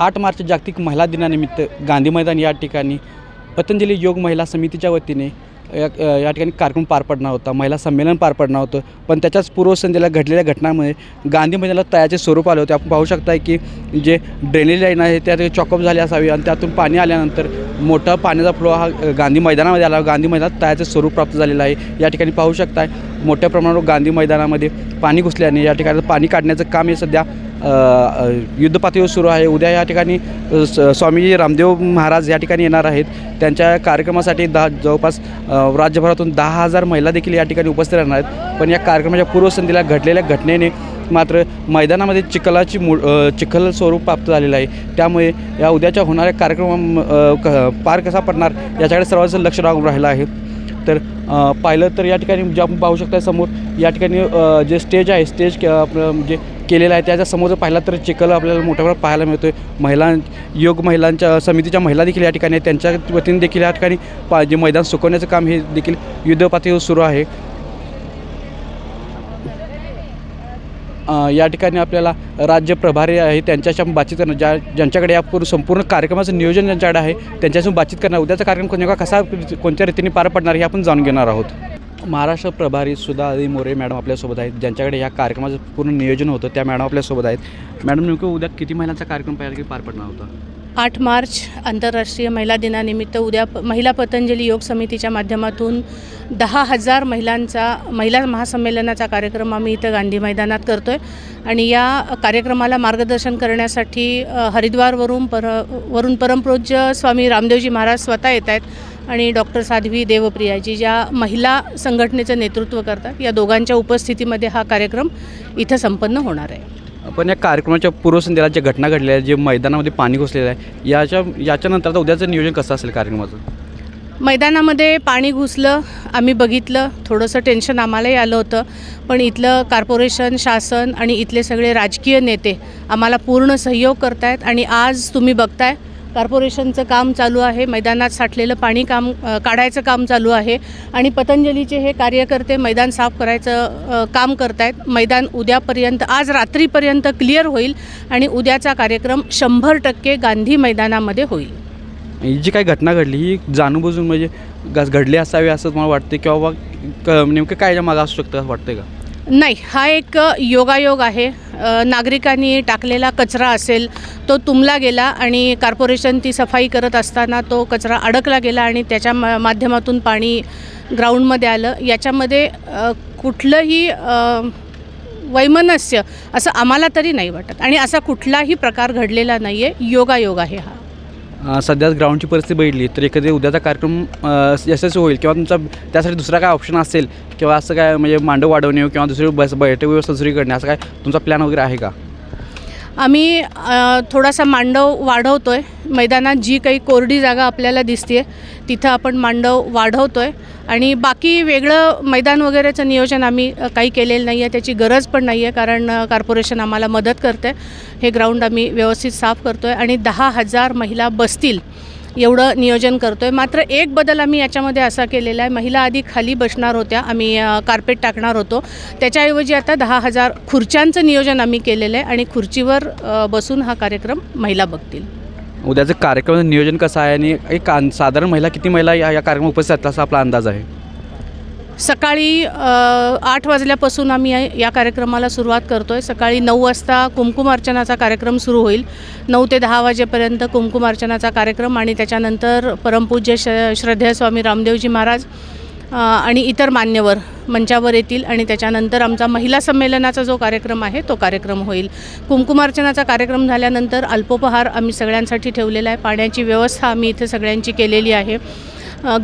आठ मार्च जागतिक महिला दिनानिमित्त गांधी मैदान या ठिकाणी पतंजली योग महिला समितीच्या वतीने या या ठिकाणी कार्यक्रम पार पडणार होता महिला संमेलन पार पडणार होतं. पण त्याच्याच पूर्वसंध्येला घडलेल्या घटनामुळे गांधी मैदानाला तयाचे स्वरूप आले होते. आपण पाहू शकताय की जे ड्रेनेज लाईन आहे त्यात चॉकअप झाली असावी आणि त्यातून पाणी आल्यानंतर मोठा पाण्याचा फ्लो हा गांधी मैदानामध्ये आला. गांधी मैदानात तयाचे स्वरूप प्राप्त झालेलं आहे. या ठिकाणी पाहू शकताय मोठ्या प्रमाणावर गांधी मैदानामध्ये पाणी घुसल्याने या ठिकाणी पाणी काढण्याचं काम हे सध्या युद्धपातळीवर सुरू आहे. उद्या या ठिकाणी स- स्वामीजी रामदेव महाराज या ठिकाणी येणार आहेत. त्यांच्या कार्यक्रमासाठी दहा जवळपास राज्यभरातून दहा हजार महिला देखील या ठिकाणी उपस्थित राहणार आहेत. पण या कार्यक्रमाच्या पूर्वसंध्येला घडलेल्या घटनेने मात्र मैदानामध्ये चिखलाची मू चिखल स्वरूप प्राप्त झालेलं आहे. त्यामुळे या उद्याच्या होणाऱ्या कार्यक्रम क- पार कसा पडणार याच्याकडे सर्वांचं लक्ष राहून राहिलं आहे. तर पाहिलं तर या ठिकाणी जे आपण पाहू शकता समोर या ठिकाणी जे स्टेज आहे स्टेज म्हणजे केलेलं आहे त्याच्यासमोर जर पाहिला तर चिखल आपल्याला मोठ्या प्रमाणात पाहायला मिळतो आहे महिला योग महिलांच्या समितीच्या महिला देखील या ठिकाणी त्यांच्या वतीने देखील या ठिकाणी पा जे मैदान सुकवण्याचं काम हे देखील युद्धपातळीवर सुरू आहे. या ठिकाणी आपल्याला राज्य प्रभारी आहे त्यांच्याशी आपण बातचीत करणं ज्या ज्यांच्याकडे या पूर्ण संपूर्ण कार्यक्रमाचं नियोजन ज्यांच्याकडे आहे त्यांच्याशी बातचीत करणार. उद्याचा कार्यक्रम नेमका कसा कोणत्या रीतीने पार पडणार हे आपण जाणून घेणार आहोत. महाराष्ट्र प्रभारी सुधा अदी मोरे मॅडम आपल्यासोबत आहेत ज्यांच्याकडे या कार्यक्रमाचं पूर्ण नियोजन होतं त्या मॅडम आपल्यासोबत आहेत. मॅडम नेमकं उद्या किती महिलांचा कार्यक्रम पाहिजे पार पडणार होता? आठ मार्च आंतरराष्ट्रीय महिला दिनानिमित्त उद्या महिला पतंजली योग समितीच्या माध्यमातून दहा हजार महिलांचा महिला महासंमेलनाचा कार्यक्रम आम्ही इथं गांधी मैदानात करतो आहे आणि या कार्यक्रमाला मार्गदर्शन करण्यासाठी हरिद्वारवरून पर वरून परमपूज्य स्वामी रामदेवजी महाराज स्वतः येत आहेत आणि डॉक्टर साध्वी देवप्रियाजी ज्या महिला संघटनेचं नेतृत्व करतात या दोघांच्या उपस्थितीमध्ये हा कार्यक्रम इथं संपन्न होणार आहे. पण या कार्यक्रमाच्या पूर्वसंध्येला ज्या घटना घडलेल्या आहेत जे मैदानामध्ये पाणी घुसलेलं आहे याच्या याच्यानंतर आता उद्याचं नियोजन कसं असेल कार्यक्रमाचं? मैदानामध्ये पाणी घुसलं आम्ही बघितलं थोडंसं टेन्शन आम्हालाही आलं होतं. पण इथलं कार्पोरेशन शासन आणि इथले सगळे राजकीय नेते आम्हाला पूर्ण सहयोग करतायत आणि आज तुम्ही बघताय कॉर्पोरेशनचं काम चालू आहे मैदानात साठलेलं पाणी काम काढायचं काम चालू आहे आणि पतंजलीचे हे कार्यकर्ते मैदान साफ करायचं काम करत आहेत मैदान उद्यापर्यंत आज रात्रीपर्यंत क्लिअर होईल आणि उद्याचा कार्यक्रम शंभर टक्के गांधी मैदानामध्ये होईल. ही जी काही घटना घडली ही जाणूनबुजून म्हणजे घडली असावी असं मला वाटते किंवा क- नेमकं काय मागं असू शकतं असं वाटतंय का? नाही हा एक योगायोग आहे. नागरिकांनी टाकलेला कचरा असेल तो तुंबला गेला आणि कॉर्पोरेशन ती सफाई करत असताना तो कचरा अडकला गेला आणि त्याच्या मा माध्यमातून पाणी ग्राउंडमध्ये आलं. याच्यामध्ये कुठलंही वैमनस्य असं आम्हाला तरी नाही वाटत. आणि असा कुठलाही प्रकार घडलेला नाही आहे योगायोग आहे हा. सध्याच ग्राउंडची परिस्थिती बघितली तर एखादी उद्याचा कार्यक्रम यशस्वी होईल किंवा तुमचा त्यासाठी दुसरा काय ऑप्शन असेल किंवा असं काय म्हणजे मांडव वाढवणे किंवा दुसरी बस बैठक व्यवस्था दुसरी करणे असं काय तुमचा प्लॅन वगैरे आहे का? आम्ही थोडासा मांडव वाढवतो आहे मैदानात जी काही कोरडी जागा आपल्याला दिसते तिथं आपण मांडव वाढवतो आहे आणि बाकी वेगळं मैदान वगैरेचं नियोजन आम्ही काही केलेलं नाही आहे त्याची गरज पण नाही आहे कारण कॉर्पोरेशन आम्हाला मदत करते हे ग्राउंड आम्ही व्यवस्थित साफ करतो आहे आणि दहा हजार महिला बसतील एवढं नियोजन करतो आहे मात्र एक बदल आम्ही याच्यामध्ये असा केलेला आहे. महिला आधी खाली बसणार होत्या. आम्ही कार्पेट टाकणार होतो. त्याच्याऐवजी आता दहा हजार खुर्च्यांचं नियोजन आम्ही केलेलं आहे आणि खुर्चीवर बसून हा कार्यक्रम महिला बघतील. उद्याचं कार्यक्रमाचं नियोजन कसं आहे आणि एक साधारण महिला किती महिला या या कार्यक्रमात उपस्थित असा आपला अंदाज आहे? सकाळी आठ वाजल्यापासून आम्ही या- कार्यक्रमाला सुरुवात करतो आहे सकाळी नऊ वाजता कुमकुम अर्चनाचा कार्यक्रम सुरू होईल. नऊ ते दहा वाजेपर्यंत कुमकुम अर्चनाचा कार्यक्रम आणि त्याच्यानंतर परमपूज्य श श्रद्धेय स्वामी रामदेवजी महाराज आणि इतर मान्यवर मंचावर येतील आणि त्याच्यानंतर आमचा महिला संमेलनाचा जो कार्यक्रम आहे तो कार्यक्रम होईल. कुमकुमार्चनाचा कार्यक्रम झाल्यानंतर अल्पोपहार आम्ही सगळ्यांसाठी ठेवलेला आहे. पाण्याची व्यवस्था आम्ही इथे सगळ्यांची केलेली आहे.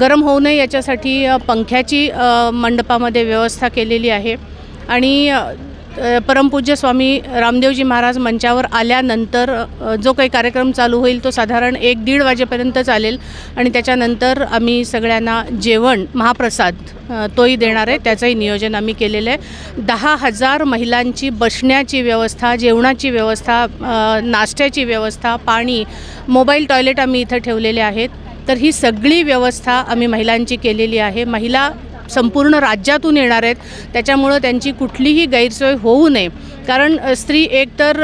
गरम होऊ नये याच्यासाठी पंख्याची मंडपामध्ये व्यवस्था केलेली आहे. आणि परमपूज्य स्वामी रामदेवजी महाराज मंचावर आल्यानंतर जो काही कार्यक्रम चालू होईल तो साधारण एक दीड वाजेपर्यंत चालेल. आणि त्याच्यानंतर आम्ही सगळ्यांना जेवण महाप्रसाद तोही देणार आहे. त्याचंही नियोजन आम्ही केलेलं आहे. दहा हजार महिलांची बसण्याची व्यवस्था जेवणाची व्यवस्था नाश्त्याची व्यवस्था पाणी मोबाईल टॉयलेट आम्ही इथं ठेवलेले आहेत. तर ही सगळी व्यवस्था आम्ही महिलांची केलेली आहे. महिला संपूर्ण राज्यातून येणार आहेत. त्याच्यामुळं त्यांची कुठलीही गैरसोय होऊ नये. कारण स्त्री एकतर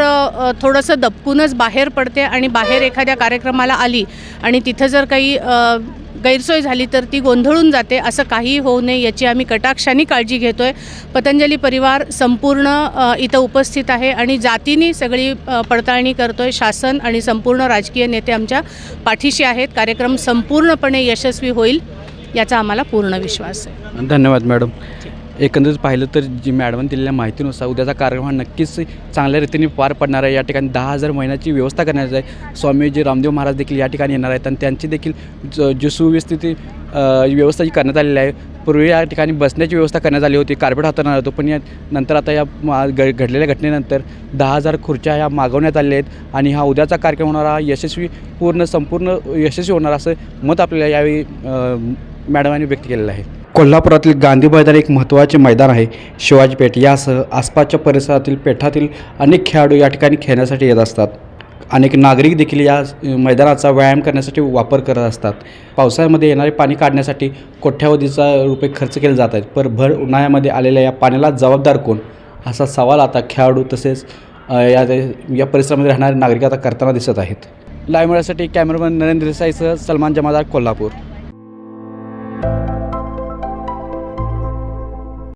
थोडंसं दबकूनच बाहेर पडते आणि बाहेर एखाद्या कार्यक्रमाला आली आणि तिथं जर काही गैरसोय झाली तर ती गोंधळून जाते असं काहीही होऊ नये याची आम्ही कटाक्षाने काळजी घेतो आहे पतंजली परिवार संपूर्ण इथं उपस्थित आहे आणि जातीने सगळी पडताळणी करतो आहे शासन आणि संपूर्ण राजकीय नेते आमच्या पाठीशी आहेत. कार्यक्रम संपूर्णपणे यशस्वी होईल याचा आम्हाला पूर्ण विश्वास आहे. धन्यवाद मॅडम. एकंदरीत पाहिलं तर जी मॅडमने दिलेल्या माहितीनुसार उद्याचा कार्यक्रम हा नक्कीच चांगल्या रीतीने पार पडणार आहे. या ठिकाणी दहा हजार महिन्याची व्यवस्था करण्यात आहे. स्वामीजी रामदेव महाराज देखील या ठिकाणी येणार आहेत आणि त्यांची देखील ज जी सुव्यवस्थित व्यवस्था जी करण्यात आलेली आहे पूर्वी या ठिकाणी बसण्याची व्यवस्था करण्यात आली होती कार्पेट हाताळणार होतो पण या नंतर आता या मा- घ घडलेल्या घटनेनंतर दहा हजार खुर्च्या ह्या मागवण्यात आलेल्या आहेत आणि हा उद्याचा कार्यक्रम होणारा हा यशस्वी पूर्ण संपूर्ण यशस्वी होणार असं मत आपल्याला यावेळी मॅडमांनी व्यक्त केलेलं आहे. कोल्हापुरातील गांधी मैदान एक महत्त्वाचे मैदान आहे. शिवाजी पेठ यासह आसपासच्या परिसरातील पेठातील अनेक खेळाडू या ठिकाणी खेळण्यासाठी येत असतात. अनेक नागरिक देखील या मैदानाचा व्यायाम करण्यासाठी वापर करत असतात. पावसाळ्यामध्ये येणारे पाणी काढण्यासाठी कोट्यावधीचा रुपये खर्च केले जात आहेत. पर भर उन्हाळ्यामध्ये आलेल्या या पाण्याला जबाबदार कोण? असा सवाल आता खेळाडू तसेच या या परिसरामध्ये राहणारे नागरिक आता करताना दिसत आहेत. लाईव्ह मिळण्यासाठी कॅमेरामॅन नरेंद्र देसाईसह सलमान जमादार कोल्हापूर.